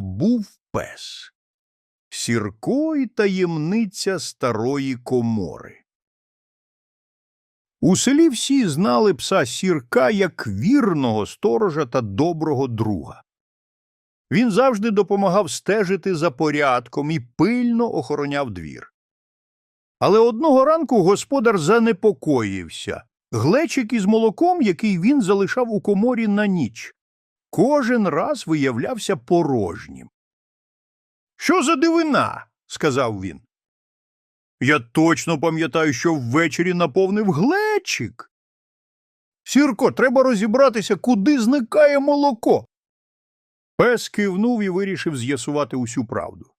був пес. Сірко і таємниця старої комори. У селі всі знали пса сірка як вірного сторожа та доброго друга. Він завжди допомагав стежити за порядком і пильно охороняв двір. Але одного ранку господар занепокоївся. Глечик із молоком, який він залишав у коморі на ніч, кожен раз виявлявся порожнім. Що за дивина? сказав він. Я точно пам'ятаю, що ввечері наповнив глечик. Сірко, треба розібратися, куди зникає молоко. Пес кивнув і вирішив з'ясувати усю правду.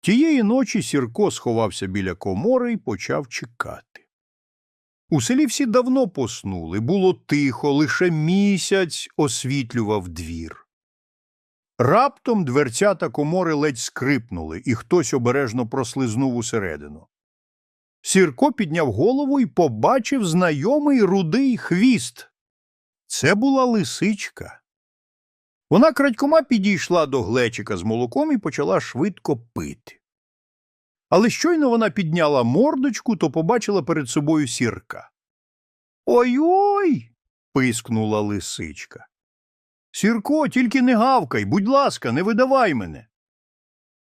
Тієї ночі Сірко сховався біля комори і почав чекати. У селі всі давно поснули, було тихо, лише місяць освітлював двір. Раптом дверцята комори ледь скрипнули, і хтось обережно прослизнув усередину. Сірко підняв голову і побачив знайомий рудий хвіст. Це була лисичка. Вона крадькома підійшла до глечика з молоком і почала швидко пити. Але щойно вона підняла мордочку, то побачила перед собою сірка. Ой-ой. пискнула лисичка. Сірко, тільки не гавкай, будь ласка, не видавай мене.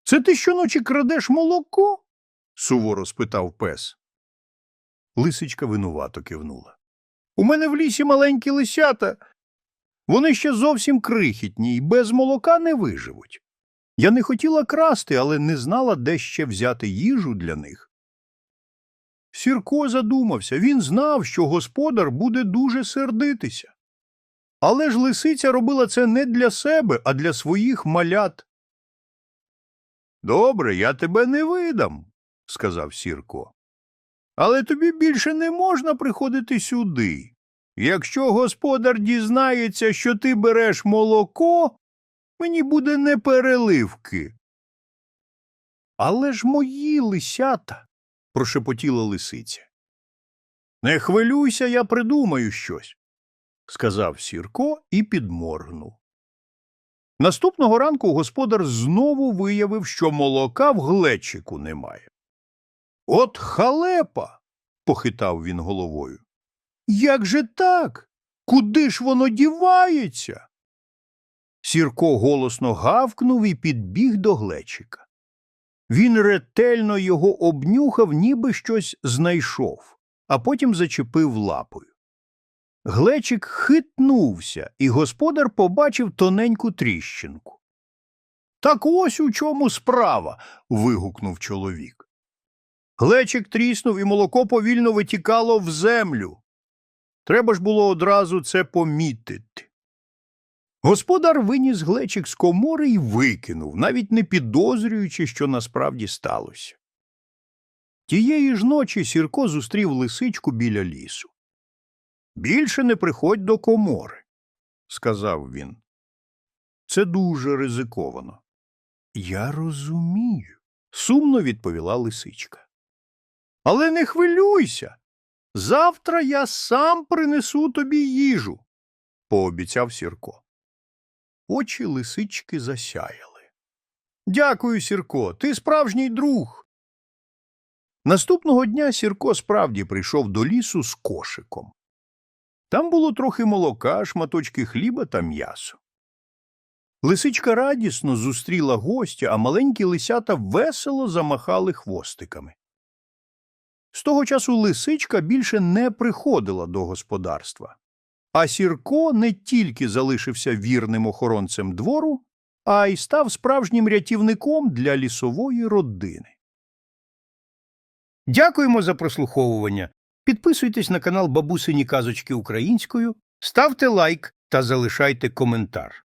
Це ти щоночі крадеш молоко? суворо спитав пес. Лисичка винувато кивнула. У мене в лісі маленькі лисята. Вони ще зовсім крихітні і без молока не виживуть. Я не хотіла красти, але не знала, де ще взяти їжу для них. Сірко задумався він знав, що господар буде дуже сердитися. Але ж лисиця робила це не для себе, а для своїх малят. Добре, я тебе не видам, сказав Сірко. Але тобі більше не можна приходити сюди. Якщо господар дізнається, що ти береш молоко, мені буде непереливки. Але ж мої лисята, прошепотіла лисиця. Не хвилюйся, я придумаю щось, сказав Сірко і підморгнув. Наступного ранку господар знову виявив, що молока в глечику немає. От халепа. похитав він головою. Як же так? Куди ж воно дівається? Сірко голосно гавкнув і підбіг до глечика. Він ретельно його обнюхав, ніби щось знайшов, а потім зачепив лапою. Глечик хитнувся, і господар побачив тоненьку тріщинку. Так ось у чому справа. вигукнув чоловік. Глечик тріснув, і молоко повільно витікало в землю. Треба ж було одразу це помітити. Господар виніс глечик з комори і викинув, навіть не підозрюючи, що насправді сталося. Тієї ж ночі Сірко зустрів лисичку біля лісу. Більше не приходь до комори, сказав він. Це дуже ризиковано. Я розумію, сумно відповіла лисичка. Але не хвилюйся. Завтра я сам принесу тобі їжу, пообіцяв Сірко. Очі лисички засяяли. Дякую, Сірко, ти справжній друг. Наступного дня Сірко справді прийшов до лісу з кошиком. Там було трохи молока, шматочки хліба та м'ясо. Лисичка радісно зустріла гостя, а маленькі лисята весело замахали хвостиками. З того часу лисичка більше не приходила до господарства, а Сірко не тільки залишився вірним охоронцем двору, а й став справжнім рятівником для лісової родини. Дякуємо за прослуховування. Підписуйтесь на канал Бабусині Казочки Українською, ставте лайк та залишайте коментар.